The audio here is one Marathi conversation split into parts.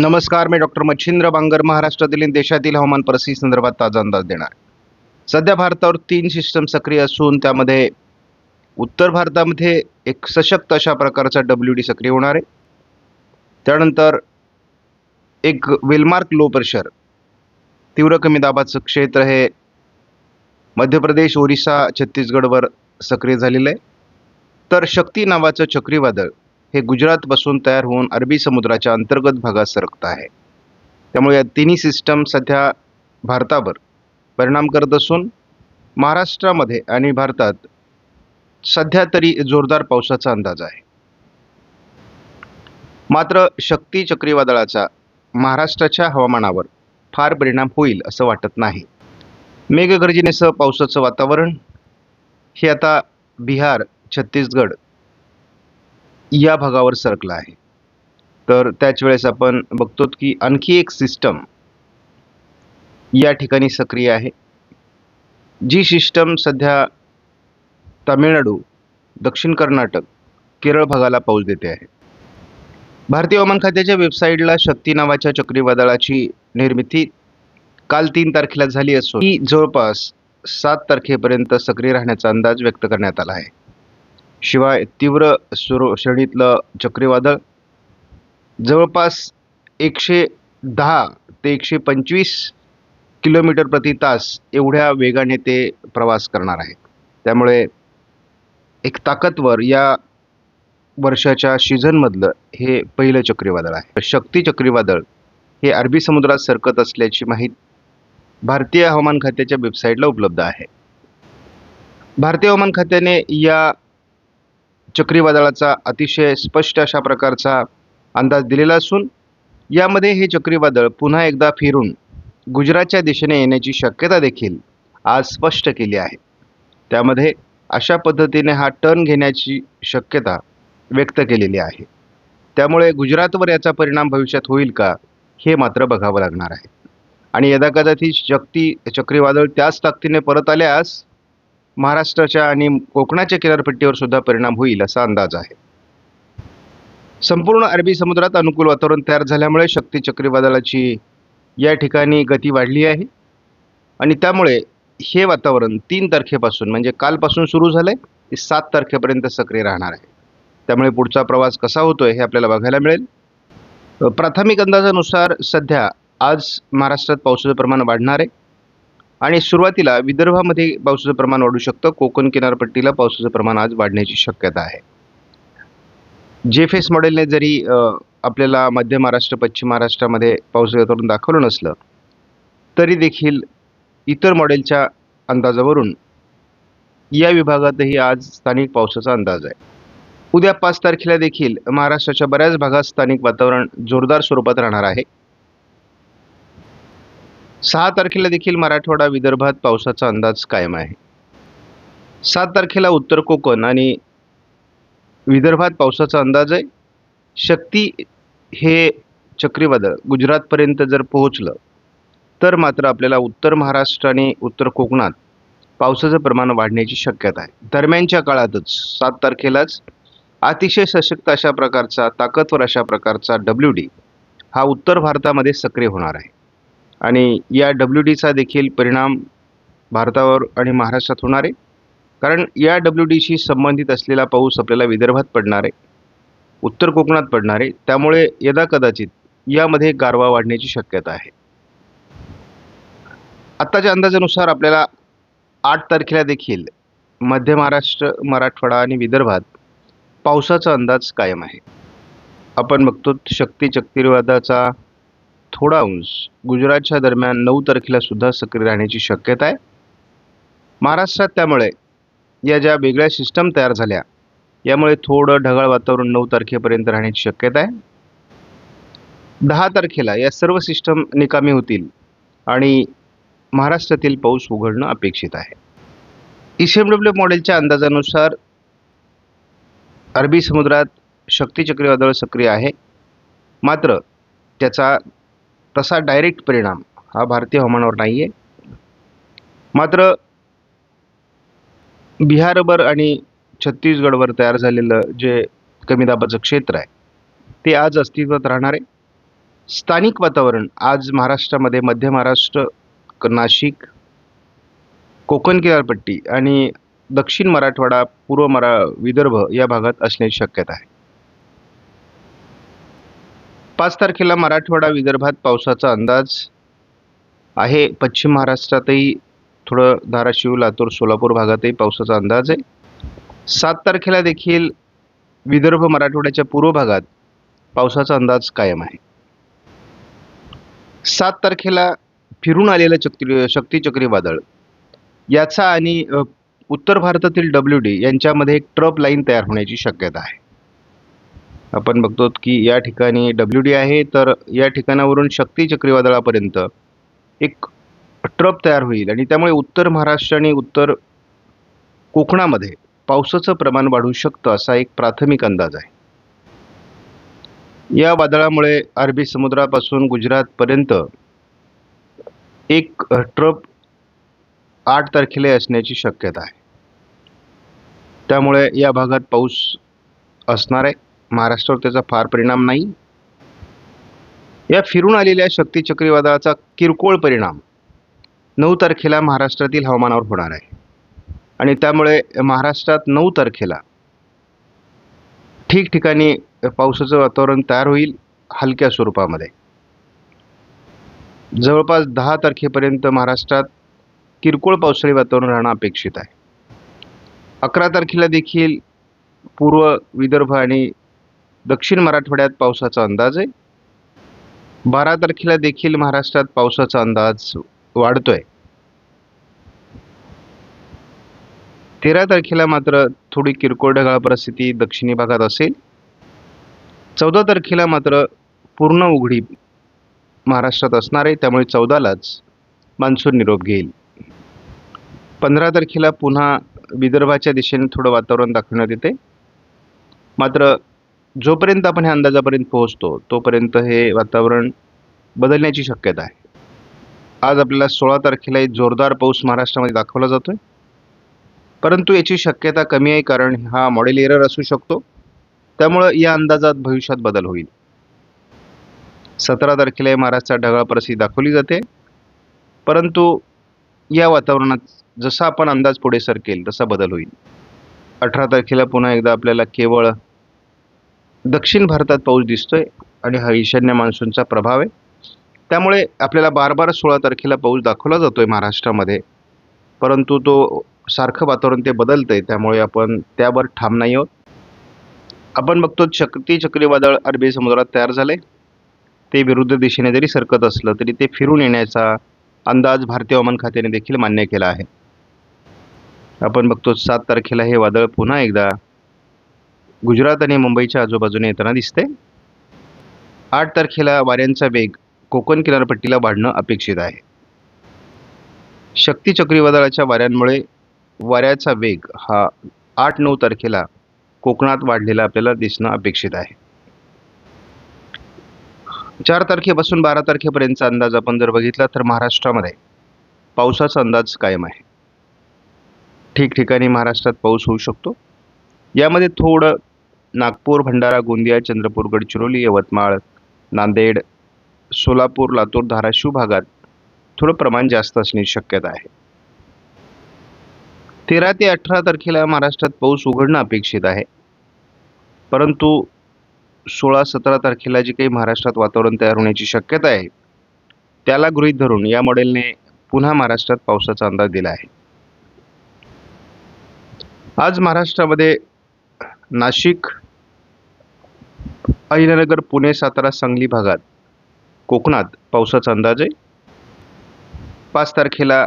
नमस्कार मी डॉक्टर मच्छिंद्र बांगर महाराष्ट्रातील देशातील हवामान परिस्थिती संदर्भात ताजा अंदाज देणार. सध्या भारतावर तीन सिस्टम सक्रिय असून त्यामध्ये उत्तर भारतामध्ये एक सशक्त अशा प्रकारचा डब्ल्यू डी सक्रिय होणार आहे. त्यानंतर एक वेलमार्क लो प्रेशर तीव्र कमी दाबाचं क्षेत्र हे मध्य प्रदेश ओरिसा छत्तीसगडवर सक्रिय झालेलं आहे. तर शक्ती नावाचं चक्रीवादळ हे गुजरातपासून तयार होऊन अरबी समुद्राच्या अंतर्गत भागात सरकत आहे. त्यामुळे या तिन्ही सिस्टम सध्या भारतावर परिणाम करत असून महाराष्ट्रामध्ये आणि भारतात सध्या तरी जोरदार पावसाचा अंदाज आहे. मात्र शक्ती चक्रीवादळाचा महाराष्ट्राच्या हवामानावर फार परिणाम होईल असं वाटत नाही. मेघगर्जनेसह पावसाचं वातावरण. हे आता बिहार छत्तीसगड या भागावर सरकला आहे. तर त्याच वेळेस आपण बघतो की आणखी एक सिस्टम या ठिकाणी सक्रिय आहे. जी सिस्टम सध्या तामिळनाडू दक्षिण कर्नाटक केरळ भागाला पाऊल देते आहे. भारतीय हवामान खात्याच्या वेबसाईटला शक्ती नावाच्या चक्रीवादळाची निर्मिती काल तीन तारखेला झाली असून ही जवळपास सात तारखेपर्यंत सक्रिय राहण्याचा अंदाज व्यक्त करण्यात आला आहे. शिवाय तीव्र सुरो श्रेणीतलं चक्रीवादळ जवळपास एकशे दहा ते एकशे पंचवीस किलोमीटर प्रति तास एवढ्या वेगाने ते प्रवास करणार आहेत त्यामुळे एक ताकदवर या वर्षाच्या सीझनमधलं हे पहिलं चक्रीवादळ आहे. शक्ती चक्रीवादळ हे अरबी समुद्रात सरकत असल्याची माहिती भारतीय हवामान खात्याच्या वेबसाईटला उपलब्ध आहे. भारतीय हवामान खात्याने या चक्रीवादळाचा अतिशय स्पष्ट अशा प्रकारचा अंदाज दिलेला असून यामध्ये हे चक्रीवादळ पुन्हा एकदा फिरून गुजरातच्या दिशेने येण्याची शक्यता देखील आज स्पष्ट केली आहे. त्यामध्ये अशा पद्धतीने हा टर्न घेण्याची शक्यता व्यक्त केलेली आहे. त्यामुळे गुजरातवर याचा परिणाम भविष्यात होईल का हे मात्र बघावं लागणार आहे. आणि यदाकदाचित शक्ती चक्रीवादळ त्याच ताकदीने परत आल्यास महाराष्ट्राच्या आणि कोकणाच्या किनारपट्टीवर सुद्धा परिणाम होईल असा अंदाज आहे. संपूर्ण अरबी समुद्रात अनुकूल वातावरण तयार झाल्यामुळे शक्ती चक्रीवादळाची या ठिकाणी गती वाढली आहे. आणि त्यामुळे हे वातावरण तीन तारखेपासून म्हणजे कालपासून सुरू झालं आहे सात तारखेपर्यंत सक्रिय राहणार आहे. त्यामुळे पुढचा प्रवास कसा होतो आहे हे आपल्याला बघायला मिळेल. प्राथमिक अंदाजानुसार सध्या आज महाराष्ट्रात पावसाचं प्रमाण वाढणार आहे. आणि सुरुवातीला विदर्भामध्ये पावसाचं प्रमाण वाढू शकतं. कोकण किनारपट्टीला पावसाचं प्रमाण आज वाढण्याची शक्यता आहे. जेफेस मॉडेलने जरी आपल्याला मध्य महाराष्ट्र पश्चिम महाराष्ट्रामध्ये पाऊस वातावरण दाखवलं नसलं तरी देखील इतर मॉडेलच्या अंदाजावरून या विभागातही आज स्थानिक पावसाचा अंदाज आहे. उद्या पाच तारखेला देखील महाराष्ट्राच्या बऱ्याच भागात स्थानिक वातावरण जोरदार स्वरूपात राहणार आहे. सहा तारखेला देखील मराठवाडा विदर्भात पावसाचा अंदाज कायम आहे. सात तारखेला उत्तर कोकण आणि विदर्भात पावसाचा अंदाज आहे. शक्ती हे चक्रीवादळ गुजरातपर्यंत जर पोहोचलं तर मात्र आपल्याला उत्तर महाराष्ट्र आणि उत्तर कोकणात पावसाचं प्रमाण वाढण्याची शक्यता आहे. दरम्यानच्या काळातच सात तारखेलाच अतिशय सशक्त अशा प्रकारचा ताकदवर अशा प्रकारचा डब्ल्यू डी हा उत्तर भारतामध्ये सक्रिय होणार आहे. आणि या डब्ल्यू डीचा देखील परिणाम भारतावर आणि महाराष्ट्रात होणार आहे. कारण या डब्ल्यू डीशी संबंधित असलेला पाऊस आपल्याला विदर्भात पडणार आहे. उत्तर कोकणात पडणार आहे. त्यामुळे यदा कदाचित यामध्ये गारवा वाढण्याची शक्यता आहे. आत्ताच्या अंदाजानुसार आपल्याला आठ तारखेला देखील मध्य महाराष्ट्र मराठवाडा आणि विदर्भात पावसाचा अंदाज कायम आहे. आपण बघतो शक्ती चक्तिर्वादाचा थोडा अंश. गुजरातच्या दरम्यान नऊ तारखेला सुद्धा सक्रिय राहण्याची शक्यता आहे. महाराष्ट्रात त्यामुळे या ज्या वेगळ्या सिस्टम तयार झाल्या यामुळे थोडं ढगाळ वातावरण नऊ तारखेपर्यंत राहण्याची शक्यता आहे. दहा तारखेला या सर्व सिस्टम निकामी होतील आणि महाराष्ट्रातील पाऊस उघडणं अपेक्षित आहे. एस एम डब्ल्यू मॉडेलच्या अंदाजानुसार अरबी समुद्रात शक्ती चक्रीवादळ सक्रिय आहे. मात्र त्याचा तसा डायरेक्ट परिणाम हा भारतीय हवामानावर नाही आहे मात्र बिहारवर आणि छत्तीसगडवर तयार झालेलं जे कमी दाबाचं क्षेत्र आहे ते आज अस्तित्वात राहणार आहे. स्थानिक वातावरण आज महाराष्ट्रामध्ये मध्य महाराष्ट्र नाशिक कोकण किनारपट्टी आणि दक्षिण मराठवाडा पूर्व मरा विदर्भ या भागात असण्याची शक्यता आहे. पाच तारखेला मराठवाडा विदर्भात पावसाचा अंदाज आहे. पश्चिम महाराष्ट्रातही थोडं धाराशिव लातूर सोलापूर भागातही पावसाचा अंदाज आहे. सात तारखेला देखील विदर्भ मराठवाड्याच्या पूर्व भागात पावसाचा अंदाज कायम आहे. सात तारखेला फिरून आलेलं चक्री शक्ती चक्रीवादळ. याचा आणि उत्तर भारतातील डब्ल्यू डी यांच्यामध्ये एक ट्रप लाईन तयार होण्याची शक्यता आहे. आपण बघतो की या ठिकाणी डब्ल्यू डी आहे तर या ठिकाणावरून शक्ती चक्रीवादळापर्यंत एक ट्रप तयार होईल आणि त्यामुळे उत्तर महाराष्ट्र आणि उत्तर कोकणामध्ये पावसाचं प्रमाण वाढू शकतं असा एक प्राथमिक अंदाज आहे. या वादळामुळे अरबी समुद्रापासून गुजरातपर्यंत एक ट्रप आठ तारखेला असण्याची शक्यता आहे. त्यामुळे या भागात पाऊस असणार आहे. महाराष्ट्रावर त्याचा फार परिणाम नाही. या फिरून आलेल्या शक्ती चक्रीवादळाचा किरकोळ परिणाम नऊ तारखेला महाराष्ट्रातील हवामानावर होणार आहे. आणि त्यामुळे महाराष्ट्रात नऊ तारखेला ठिकठिकाणी पावसाचं वातावरण तयार होईल हलक्या स्वरूपामध्ये. जवळपास दहा तारखेपर्यंत महाराष्ट्रात किरकोळ पावसाळी वातावरण राहणं अपेक्षित आहे. अकरा तारखेला देखील पूर्व विदर्भ आणि दक्षिण मराठवाड्यात पावसाचा अंदाज आहे. बारा तारखेला देखील महाराष्ट्रात पावसाचा अंदाज वाढतोय. तेरा तारखेला मात्र थोडी किरकोळ ढगाळ परिस्थिती दक्षिणी भागात असेल. चौदा तारखेला मात्र पूर्ण उघडी महाराष्ट्रात असणार आहे. त्यामुळे चौदालाच मान्सून निरोप घेईल. पंधरा तारखेला पुन्हा विदर्भाच्या दिशेने थोडं वातावरण दाखवण्यात येते. मात्र जोपर्यंत आपण ह्या अंदाजापर्यंत पोहोचतो तोपर्यंत हे वातावरण बदलण्याची शक्यता आहे. आज आपल्याला सोळा तारखेला एक जोरदार पाऊस महाराष्ट्रामध्ये दाखवला जातोय. परंतु याची शक्यता कमी आहे कारण हा मॉडेल एरर असू शकतो. त्यामुळं या अंदाजात भविष्यात बदल होईल. सतरा तारखेला महाराष्ट्रात ढगाळ परिस्थिती दाखवली जाते. परंतु या वातावरणात जसा आपण अंदाज पुढे सरकेल तसा बदल होईल. अठरा तारखेला पुन्हा एकदा आपल्याला केवळ दक्षिण भारतात पाऊस दिसतोय आणि हा ईशान्य मान्सूनचा प्रभाव आहे. त्यामुळे आपल्याला बार बार सोळा तारखेला पाऊस दाखवला जातो आहे महाराष्ट्रामध्ये. परंतु तो सारखं वातावरण ते बदलतं आहे त्यामुळे आपण त्यावर ठाम नाही आहोत. आपण बघतो शक्ती चक्रीवादळ अरबी समुद्रात तयार झाले ते विरुद्ध दिशेने जरी सरकत असलं तरी ते फिरून येण्याचा अंदाज भारतीय हवामान खात्याने देखील मान्य केला आहे. आपण बघतो सात तारखेला हे वादळ पुन्हा एकदा गुजरात आणि मुंबईच्या आजूबाजूने येताना दिसते. आठ तारखेला वाऱ्यांचा वेग कोकण किनारपट्टीला वाढणं अपेक्षित आहे. शक्ती चक्रीवादळाच्या वाऱ्यांमुळे वाऱ्याचा वेग हा आठ नऊ तारखेला कोकणात वाढलेला आपल्याला दिसणं अपेक्षित आहे. चार तारखेपासून बारा तारखेपर्यंतचा अंदाज आपण जर बघितला तर महाराष्ट्रामध्ये पावसाचा अंदाज कायम आहे. ठिकठिकाणी महाराष्ट्रात पाऊस होऊ शकतो. यामध्ये थोडं नागपूर भंडारा गोंदिया चंद्रपूर गडचिरोली यवतमाळ नांदेड सोलापूर लातूर धाराशिव भागात थोडं प्रमाण जास्त असण्याची शक्यता आहे. तेरा ते अठरा तारखेला महाराष्ट्रात पाऊस उघडणं अपेक्षित आहे. परंतु सोळा सतरा तारखेला जी काही महाराष्ट्रात वातावरण तयार होण्याची शक्यता आहे त्याला गृहीत धरून या मॉडेलने पुन्हा महाराष्ट्रात पावसाचा अंदाज दिला आहे. आज महाराष्ट्रामध्ये नाशिक अहिल्यानगर पुणे सातारा सांगली भागात. कोकणात पावसाचा अंदाज आहे. पाच तारखेला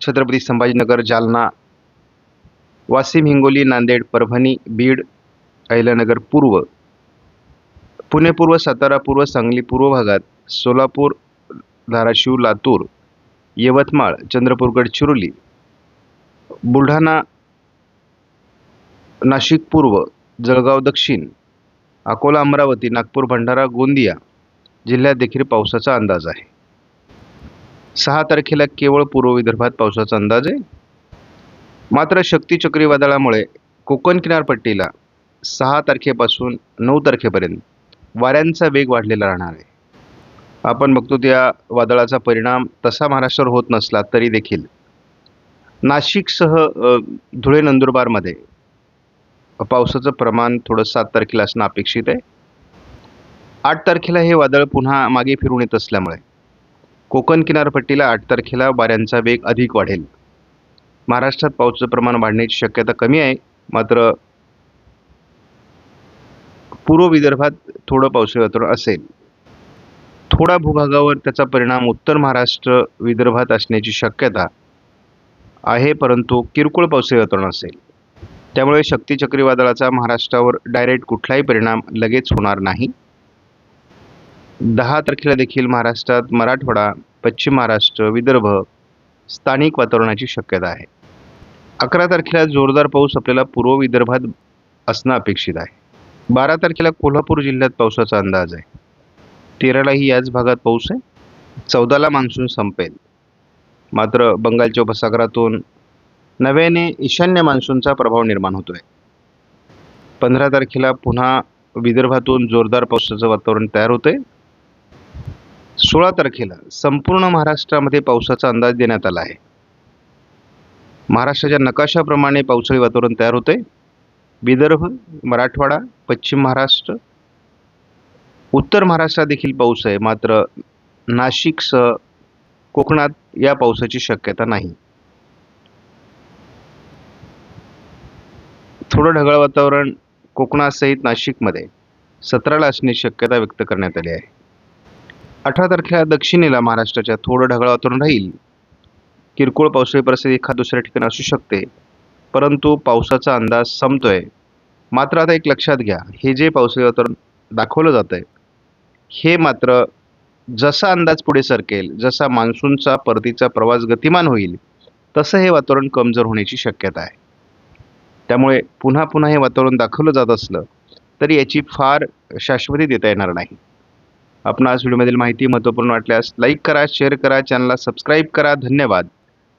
छत्रपती संभाजीनगर जालना वाशिम हिंगोली नांदेड परभणी बीड अहिल्यानगर पूर्व. पुणे पूर्व सातारा पूर्व सांगली पूर्व भागात सोलापूर धाराशिव लातूर यवतमाळ चंद्रपूर गडचिरोली बुलढाणा नाशिक पूर्व जळगाव दक्षिण अकोला अमरावती नागपूर भंडारा गोंदिया जिल्ह्यात देखील पावसाचा अंदाज आहे. सहा तारखेला केवळ पूर्व विदर्भात पावसाचा अंदाज आहे. मात्र शक्ती चक्रीवादळामुळे कोकण किनारपट्टीला सहा तारखेपासून नऊ तारखेपर्यंत वाऱ्यांचा वेग वाढलेला राहणार आहे. आपण बघतो त्या वादळाचा परिणाम तसा महाराष्ट्रावर होत नसला तरी देखील. नाशिकसह धुळे नंदुरबारमध्ये पावसाचं प्रमाण थोडं सात तारखेला असणं अपेक्षित आहे. आठ तारखेला हे वादळ पुन्हा मागे फिरून येत असल्यामुळे कोकण किनारपट्टीला आठ तारखेला वाऱ्यांचा वेग अधिक वाढेल. महाराष्ट्रात पावसाचं प्रमाण वाढण्याची शक्यता कमी आहे. मात्र पूर्व विदर्भात थोडं पावसाळी वातावरण असेल. थोडा भूभागावर त्याचा परिणाम उत्तर महाराष्ट्र विदर्भात असण्याची शक्यता आहे परंतु किरकोळ पावसाळी वातावरण असेल. त्यामुळे शक्ती चक्रीवादळाचा महाराष्ट्रावर डायरेक्ट कुठलाही परिणाम लगेच होणार नाही. दहा तारखेला देखील महाराष्ट्रात मराठवाडा पश्चिम महाराष्ट्र विदर्भ स्थानिक वातावरणाची शक्यता आहे. अकरा तारखेला जोरदार पाऊस आपल्याला पूर्व विदर्भात असणं अपेक्षित आहे. बारा तारखेला कोल्हापूर जिल्ह्यात पावसाचा अंदाज आहे. तेरालाही याच भागात पाऊस आहे. चौदाला मान्सून संपेल. मात्र बंगालच्या उपसागरातून नव्याने ईशान्य मान्सूनचा प्रभाव निर्माण होतोय. पंधरा तारखेला पुन्हा विदर्भातून जोरदार पावसाचं वातावरण तयार होतंय. सोळा तारखेला संपूर्ण महाराष्ट्रामध्ये पावसाचा अंदाज देण्यात आला आहे. महाराष्ट्राच्या नकाशाप्रमाणे पावसाळी वातावरण तयार होतंय. विदर्भ मराठवाडा पश्चिम महाराष्ट्र उत्तर महाराष्ट्रात देखील पाऊस आहे. मात्र नाशिकसह कोकणात या पावसाची शक्यता नाही. थोडं ढगाळ वातावरण कोकणासहित नाशिकमध्ये सतराला असण्याची शक्यता व्यक्त करण्यात आली आहे. अठरा तारखेला दक्षिणेला महाराष्ट्राच्या थोडं ढगाळ वातावरण राहील. किरकोळ पावसाळी परिस्थिती एखाद दुसऱ्या ठिकाणी असू शकते. परंतु पावसाचा अंदाज संपतोय. मात्र आता एक लक्षात घ्या हे जे पावसाळी वातावरण दाखवलं जातं आहे हे मात्र जसा अंदाज पुढे सरकेल जसा मान्सूनचा परतीचा प्रवास गतिमान होईल तसं हे वातावरण कमजोर होण्याची शक्यता आहे. त्यामुळे पुन्हा पुन्हा हे वातावरण दाखवलं जात असलं तरी याची फार शाश्वती देता येणार नाही. आपण आज व्हिडिओमधील माहिती महत्त्वपूर्ण वाटल्यास लाईक करा शेअर करा चॅनलला सबस्क्राईब करा. धन्यवाद.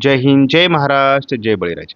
जय हिंद जय महाराष्ट्र जय बळीराजा.